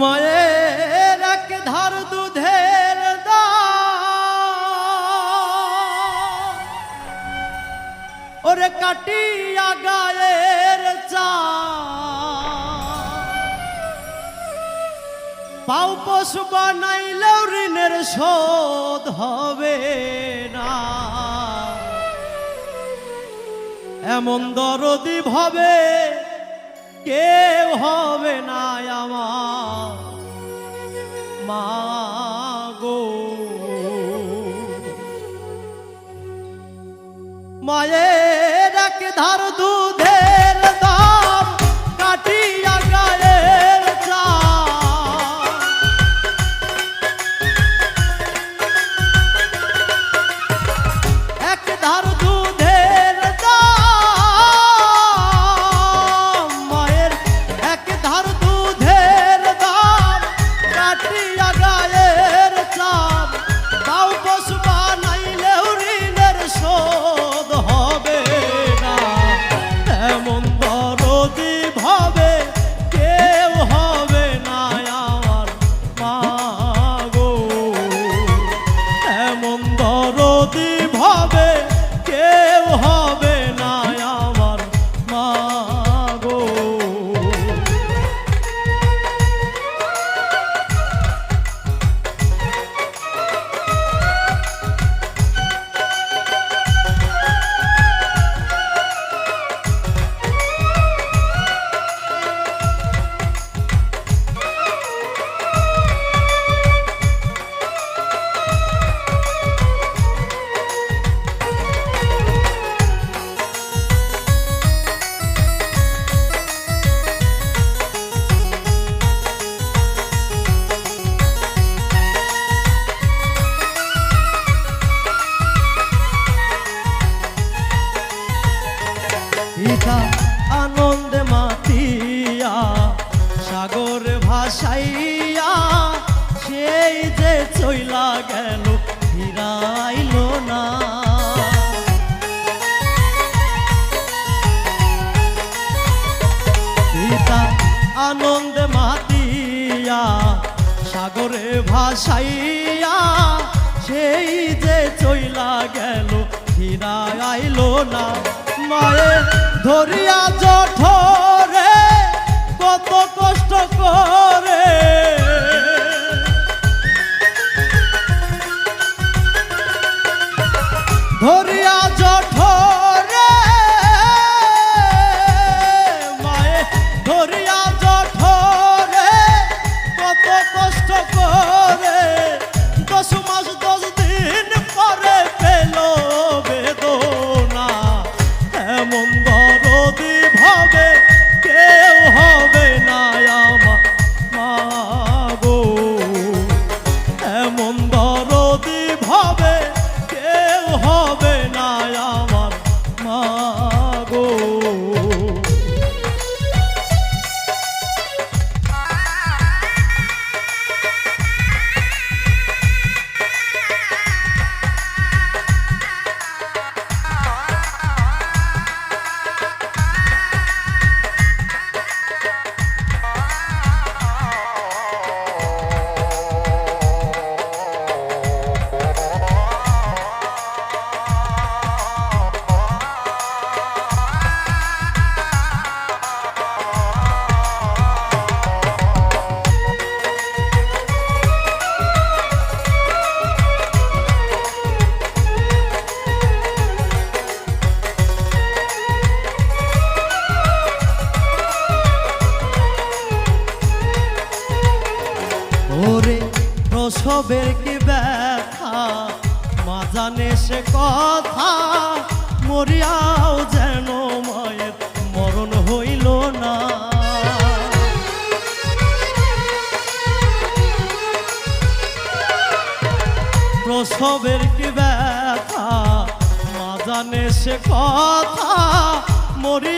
মায়ের এক ধার দুধের ওরে কাটিয়া গায়ের চা পাও পশু বানাইলেও ঋণের শোধ হবে না। এমন দরদি ভাবে কেউ হবে না আমার। মা গো। মায়ের এক ধার দুধের সাগর ভাসাইয়া, সেই যে চইলা গেল, ফিরাইল না। আনন্দে মাতিয়া, সাগরে ভাসাইয়া, সেই যে চইলা গেল ফিরা আইল না। মায়ে ধরিয়া কত কষ্ট করে প্রসবের কি ব্যথা? মা জানে সে কথা, মরিয়াও যেন মায়ের মরণ হইল না। প্রসবের কি ব্যথা? মা জানে সে কথা মরিয়াও